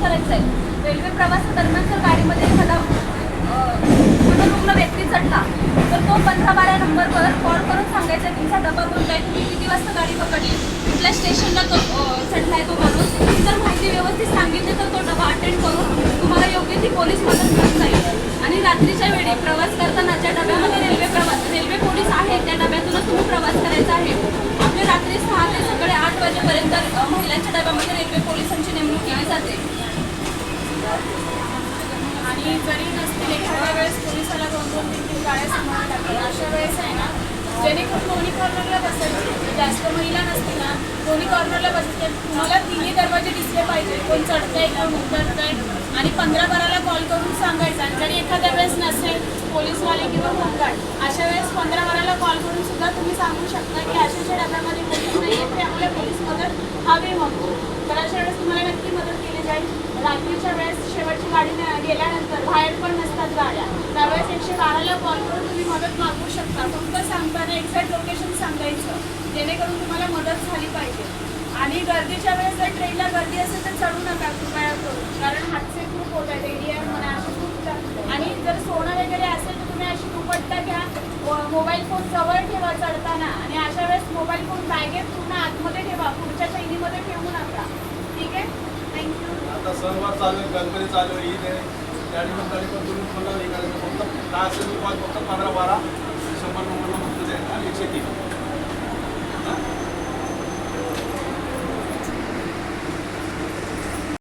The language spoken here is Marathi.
करायचं आहे रेल्वे प्रवासादरम्यान जर गाडीमध्ये एखादा अं, रुग्ण व्यक्ती चढला तर तो पंधरा बारा नंबरवर कॉल करून सांगायचा तुमचा डबा कोणता आहे तुम्ही किती वाजता गाडी पकडली? कुठल्या स्टेशनला तो अं, चढलाय तो माणूस? ही जर माहिती व्यवस्थित सांगितली तर तो डबा अटेंड करून तुम्हाला योग्य ती पोलीस मदत करत जाईल आणि रात्रीच्या वेळी प्रवास करताना ज्या डब्यामध्ये रेल्वे प्रवास रेल्वे पोलीस आहेत त्या डब्यातूनच तुम्ही प्रवास करायचा आहे. आपले रात्री सहा ते सकाळी आठ वाजेपर्यंत महिलांच्या डब्यामध्ये रेल्वे पोलीस आणि जरी नसतील एखाद्या वेळेस पोलिसाला दोन दोन तीन तीन गाड्या सांभाळाव्या लागतात अशा वेळेस आहे ना जेणेकरून दोन्ही कॉर्नरला बसायचे जास्त महिला नसतील ना दोन्ही कॉर्नरला बसायचे तुम्हाला तिन्ही दरवाजे दिसले पाहिजे. कोण चढतंय कोण उतरतंय. आणि पंधरा बाराला कॉल करून सांगायचं. आणि जरी एखाद्या वेळेस नसेल पोलीसवाले किंवा होमगार्ड अशा वेळेस पंधरा बाराला कॉल करून सुद्धा तुम्ही सांगू शकता की अशाच्या डब्यामध्ये पोलीस नाही आहेत ते आपल्या पोलीस मदत हवी मग तर अशा वेळेस तुम्हाला नक्की मदत केली जाईल. रात्रीच्या वेळेस शेवटची गाडी गेल्यानंतर बाहेर पण नसतात गाड्या. त्यावेळेस एकशे बाराला कॉल करून तुम्ही मदत मागू शकता. फक्त सांगताना एक्झॅक्ट लोकेशन सांगायचं जेणेकरून तुम्हाला मदत झाली पाहिजे. आणि गर्दीच्या वेळेस जर ट्रेनला गर्दी असेल तर चढू नका कृपया करून. कारण हातचे खूप होत आहेत एरिया म्हणा असे खूप चा- आणि जर सोनं वगैरे असेल तर तुम्ही अशी दुपट्टा घ्या मोबाईल फोन जवळ ठेवा चढताना. आणि अशा वेळेस मोबाईल फोन बॅगेत पूर्ण आतमध्ये ठेवा पुढच्या चैनीमध्ये ठेवू नका. सणवार चालू आहे गणपती चालू आहे ईद आहे त्या निमित्ताने पण तुम्ही पुन्हा फक्त दहा असेल कॉल फक्त पंधरा बारा शंभर नंबर फक्त द्या आणि एकशे तीन.